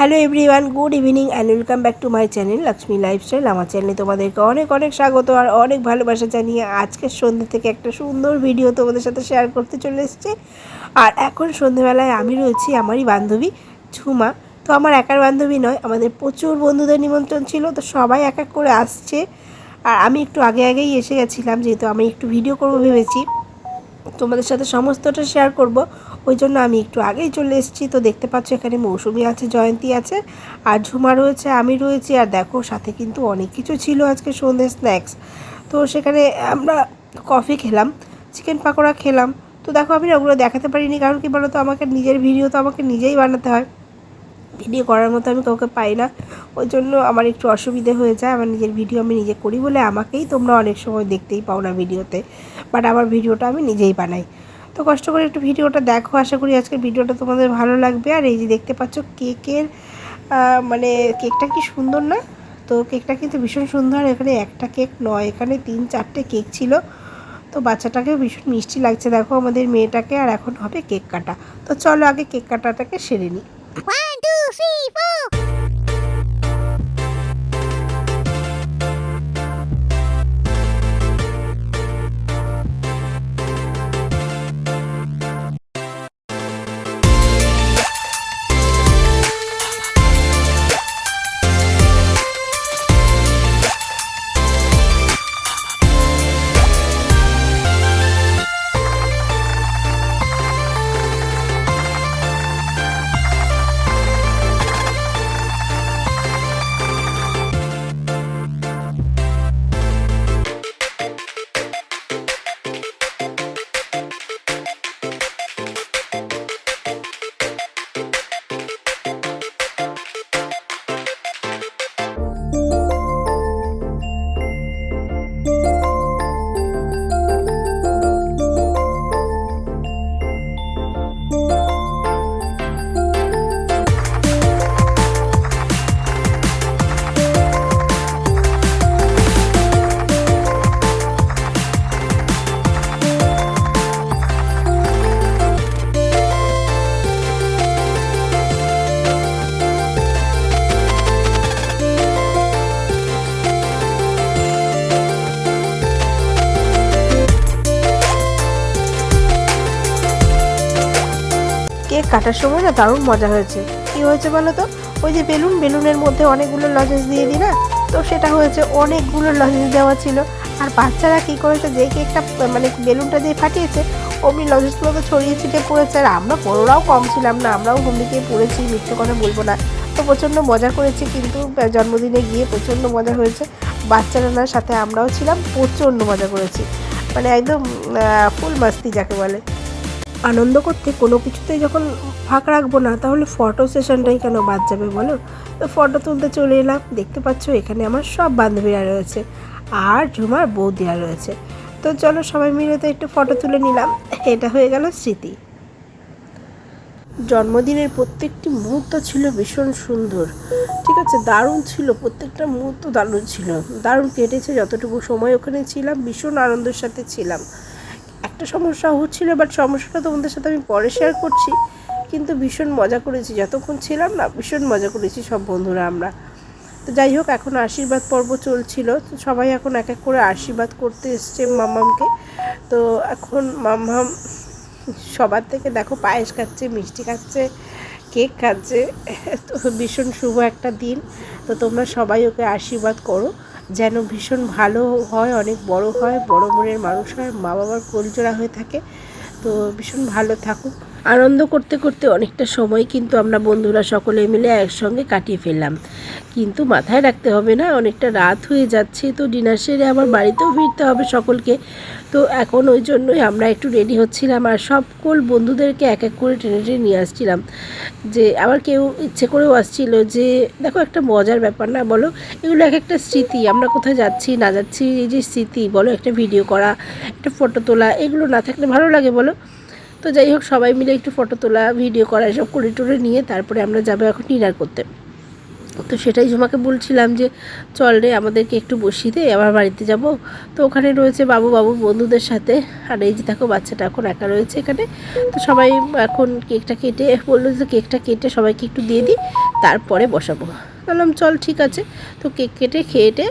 Hello everyone good evening and welcome back to my channel Lakshmi lifestyle আমার চ্যানেলে তোমাদেরকে অনেক অনেক স্বাগত আর অনেক ভালোবাসা জানিয়ে আজকের সন্ধ্যে থেকে একটা সুন্দর ভিডিও তোমাদের সাথে শেয়ার করতে চলে এসেছে। আর এখন সন্ধ্যেবেলায় আমি রয়েছি আমারই বান্ধবী ঝুমা। তো আমার একার বান্ধবী নয়, আমাদের প্রচুর বন্ধুদের নিমন্ত্রণ ছিল, তো সবাই এক এক করে আসছে। আর আমি একটু আগে আগেই এসে গেছিলাম, যেহেতু আমি একটু ভিডিও করব ভেবেছি। তোমাদের সাথে সমস্তটা শেয়ার করব। ওই জন্য আমি একটু আগেই চলে এসেছি। তো দেখতে পাচ্ছ এখানে মৌসুমি আছে, জয়ন্তী আছে, আর ঝুমা রয়েছে, আমি রয়েছি, আর দেখো সাথে কিন্তু অনেক কিছু ছিল আজকে সন্ধ্যে স্ন্যাক্স। তো সেখানে আমরা কফি খেলাম, চিকেন পাকোড়া খেলাম। তো দেখো আমি ওগুলো দেখাতে পারিনি, কারণ কি বলতো, আমাকে নিজের ভিডিও তো আমাকে নিজেই বানাতে হয়। ভিডিও করার মতো আমি কাউকে পাই না। ওই জন্য আমার একটু অসুবিধে হয়ে যায়, আমার নিজের ভিডিও আমি নিজে করি বলে আমাকেই তোমরা অনেক সময় দেখতেই পাও না ভিডিওতে। বাট আমার ভিডিওটা আমি নিজেই বানাই। তো কষ্ট করে একটু ভিডিওটা দেখো, আশা করি আজকের ভিডিওটা তোমাদের ভালো লাগবে। আর এই যে দেখতে পাচ্ছ কেকের মানে কেকটা কি সুন্দর না? তো কেকটা কিন্তু ভীষণ সুন্দর, এখানে একটা কেক নয়, এখানে তিন চারটে কেক ছিল। তো বাচ্চাটাকে ভীষণ মিষ্টি লাগছে, দেখো আমাদের মেয়েটাকে, আর এখন হবে কেক কাটা। তো চলো আগে কেক কাটাটাকে সেরে নিই। কাটার সময় না দারুণ মজা হয়েছে। কি হয়েছে বলো তো? ওই যে বেলুন, বেলুনের মধ্যে অনেকগুলো লজেন্স দিয়ে দিই না? তো সেটা হয়েছে অনেকগুলো লজেন্স দেওয়া ছিল। আর বাচ্চারা কী করেছে? যে কেকটা মানে বেলুনটা দিয়ে ফাটিয়েছে, অমনি লজেন্সগুলোকে ছড়িয়ে ছিটিয়ে পড়েছে। আর আমরা বড়োরাও কম ছিলাম না, আমরাও হুমড়িকে পড়েছি, মিথ্যে কথা বলব না। তো প্রচণ্ড মজা করেছি কিন্তু, জন্মদিনে গিয়ে প্রচণ্ড মজা হয়েছে। বাচ্চারা না সাথে আমরাও ছিলাম, প্রচণ্ড মজা করেছি। মানে একদম ফুল মাস্তি যাকে বলে। আনন্দ করতে, কোনো কিছুতেই যখন ফাঁক রাখব না, তাহলে ফটো সেশনটাই কেন বাদ যাবে বলো? তো ফটো তুলতে চলে এলাম। দেখতে পাচ্ছ, এখানে আমার সব বান্ধবীরা রয়েছে। আর ঝুমার বৌদিরা রয়েছে। তো চলো সবাই মিলে তো একটু ফটো তুলে নিলাম। এটা হয়ে গেল স্মৃতি। জন্মদিনের প্রত্যেকটি মুহূর্ত ছিল ভীষণ সুন্দর। ঠিক আছে, দারুণ ছিল, প্রত্যেকটা মুহূর্ত দারুণ ছিল। দারুণ কেটেছে, যতটুকু সময় ওখানে ছিলাম, ভীষণ আনন্দের সাথে ছিলাম। একটা সমস্যা হচ্ছিল বাট সমস্যাটা তোমাদের সাথে আমি পরে শেয়ার করছি। কিন্তু ভীষণ মজা করেছি, যতক্ষণ ছিলাম না, ভীষণ মজা করেছি সব বন্ধুরা আমরা। তো যাই হোক, এখন আশীর্বাদ পর্ব চলছিল, তো সবাই এখন এক এক করে আশীর্বাদ করতে এসছে মাম্মামকে। তো এখন মাম্মাম সবার থেকে, দেখো পায়েস খাচ্ছে, মিষ্টি খাচ্ছে, কেক খাচ্ছে, তো ভীষণ শুভ একটা দিন। তো তোমরা সবাই ওকে আশীর্বাদ করো। যেন ভীষণ ভালো হয়, অনেক বড় হয়, বড় মনের মানুষ হয় মা বাবার কোলজোড়া হয়ে থাকে। তো ভীষণ ভালো থাকুক। আনন্দ করতে করতে অনেকটা সময় কিন্তু আমরা বন্ধুরা সকলে মিলে একসঙ্গে কাটিয়ে ফেললাম। কিন্তু মাথায় রাখতে হবে না, অনেকটা রাত হয়ে যাচ্ছে, তো ডিনার সেরে আমার বাড়িতেও ফিরতে হবে সকলকে। তো এখন ওই জন্যই আমরা একটু রেডি হচ্ছিলাম আর সকল বন্ধুদেরকে এক এক করে টেনে টেনে নিয়ে আসছিলাম। যে আবার কেউ ইচ্ছে করেও আসছিল যে, দেখো একটা মজার ব্যাপার না বলো? এগুলো এক একটা স্মৃতি, আমরা কোথায় যাচ্ছি, না যাচ্ছি, এই যে স্মৃতি, বলো একটা ভিডিও করা, একটা ফটো তোলা, এগুলো না থাকলে ভালো লাগে বলো? তো যাই হোক, সবাই মিলে একটু ফটো তোলা ভিডিও করা, এসব করে টরে নিয়ে তারপরে আমরা যাব এখন ডিনার করতে। তো সেটাই ঝুমাকে বলছিলাম যে, চল রে, আমাদেরকে একটু বসিয়ে দে আমার বাড়িতে যাব। তো ওখানে রয়েছে বাবু বাবু বন্ধুদের সাথে। আর এই যে দেখো, বাচ্চাটা এখন একা রয়েছে এখানে। তো সবাই এখন কেকটা কেটে, বলল যে কেকটা কেটে সবাইকে একটু দিয়ে দিই, তারপরে বসাবো। বললাম, চল, ঠিক আছে। তো কেক কেটে খেয়েটে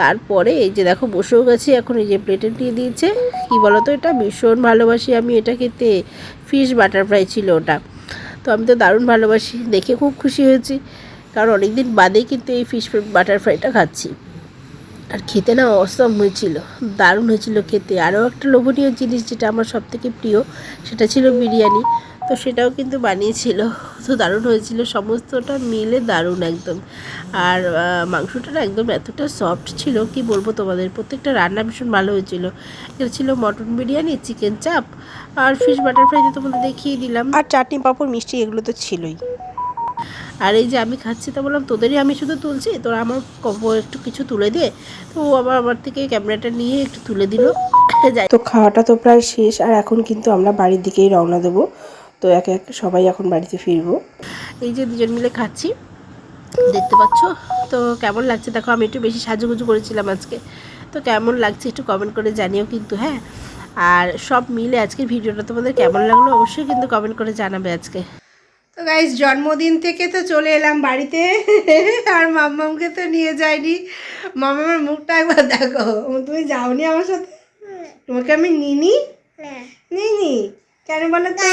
তারপরে এই যে দেখো, বসেও গেছি। এখন এই যে প্লেটে দিয়ে দিয়েছে। কি বলো তো এটা? ভীষণ ভালোবাসি আমি এটা খেতে। ফিশ বাটারফ্রাই ছিল ওটা। তো আমি তো দারুণ ভালোবাসি। দেখে খুব খুশি হয়েছি। কারণ অনেক দিন বাদেই কিন্তু এই ফিশ বাটারফ্রাইটা খাচ্ছি। আর খেতে না অসম হয়েছিল, দারুণ হয়েছিল খেতে। আরও একটা লোভনীয় জিনিস যেটা আমার সব থেকে প্রিয়, সেটা ছিল বিরিয়ানি। তো সেটাও কিন্তু বানিয়েছিল, তো দারুণ হয়েছিল। সমস্তটা মিলে দারুণ একদম। আর মাংসটা একদম এতটা সফট ছিল, কি বলব তোমাদের? প্রত্যেকটা রান্না ভীষণ ভালো হয়েছিল। এটা ছিল মটন বিরিয়ানি চিকেন চাপ আর ফিশ বাটারফ্রাই তো তোমাদের দেখিয়ে দিলাম। আর চাটনি পাঁপড় মিষ্টি এগুলো তো ছিলই। আর এই যে আমি খাচ্ছি তো বললাম তোদেরই আমি শুধু তুলছি তোরা আমার একটু কিছু তুলে দে। তো ও আবার আমার থেকে ক্যামেরাটা নিয়ে একটু তুলে দিল। যাই তো খাওয়াটা তো প্রায় শেষ আর এখন কিন্তু আমরা বাড়ির দিকেই রওনা দেবো। তো একে এক সবাই এখন বাড়িতে ফিরবো। এই যে দুজন মিলে খাচ্ছি দেখতে পাচ্ছ? তো কেমন লাগছে? দেখো আমি একটু বেশি সাজুগুজু করেছিলাম আজকে। তো কেমন লাগছে একটু কমেন্ট করে জানিও কিন্তু হ্যাঁ? আর সব মিলে আজকের ভিডিওটা তোমাদের কেমন লাগল অবশ্যই কিন্তু কমেন্ট করে জানাবে আজকে। তো গাইজ জন্মদিন থেকে তো চলে এলাম বাড়িতে। আর মাম্মামকে তো নিয়ে যাইনি। মাম্মামের মুখটা একবার দেখো। তুমি যাওনি আমার সাথে? তোমাকে আমি নিনি নিনি কেন বলো তো?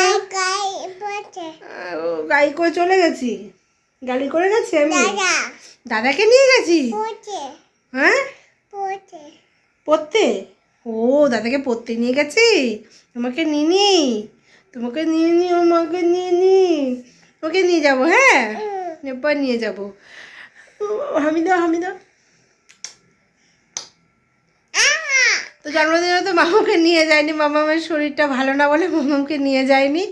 গাড়ি করে চলে গেছি? গাড়ি করে গেছি আমি? দাদাকে নিয়ে গেছি? হ্যাঁ? পড়তে? ও দাদাকে পড়তে নিয়ে গেছি? তোমাকে নিনি তোমাকে নিয়ে নি আমাকে নিয়ে নি ওকে নিয়ে যাব হ্যাঁ? এরপর নিয়ে যাব। হামিদা হামিদা। তো জন্মদিনে তো মামাকে নিয়ে যায়নি মামামের শরীরটা ভালো না বলে মামাকে নিয়ে যায়নি।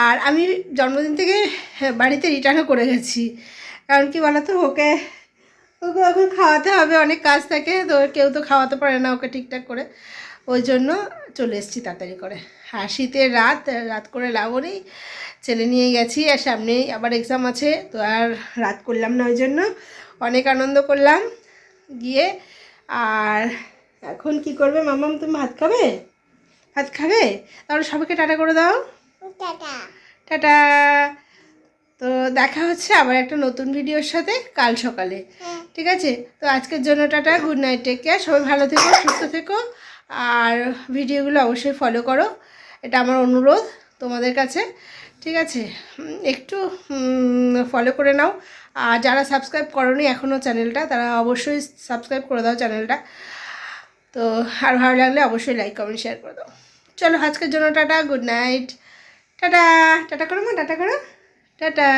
আর আমি জন্মদিন থেকে হ্যাঁ, বাড়িতে রিটার্নও করে গেছি। কারণ কি বলতো ওকে ওকে এখন খাওয়াতে হবে অনেক কাজ থাকে তো কেউ তো খাওয়াতে পারে না ওকে ঠিকঠাক করে। ওই জন্য চলে এসেছি তাড়াতাড়ি করে। শীতের রাত রাত করে নেই ছেলে নিয়ে গেছি আর সামনেই আবার এক্সাম আছে তো আর রাত করলাম না ওই জন্য। অনেক আনন্দ করলাম গিয়ে। আর এখন কি করবে মামাম তুমি ভাত খাবে? ভাত খাবে? তাহলে সবাইকে টাটা করে দাও। টাটা। তো দেখা হচ্ছে আবার একটা নতুন ভিডিওর সাথে কাল সকালে। ঠিক আছে? তো আজকের জন্য tata good night take care সবাই ভালো থেকো সুস্থ থেকো। আর ভিডিওগুলো অবশ্যই ফলো করো। এটা আমার অনুরোধ তোমাদের কাছে। ঠিক আছে? একটু ফলো করে নাও। আর যারা সাবস্ক্রাইব করনি এখনও চ্যানেলটা তারা অবশ্যই সাবস্ক্রাইব করে দাও চ্যানেলটা তো, আর ভালো লাগলে অবশ্যই লাইক কমেন্ট শেয়ার করে দাও। চলো, আজকের জন্য tata good night tata! Tata করো মা, টাটা করো। টাটা!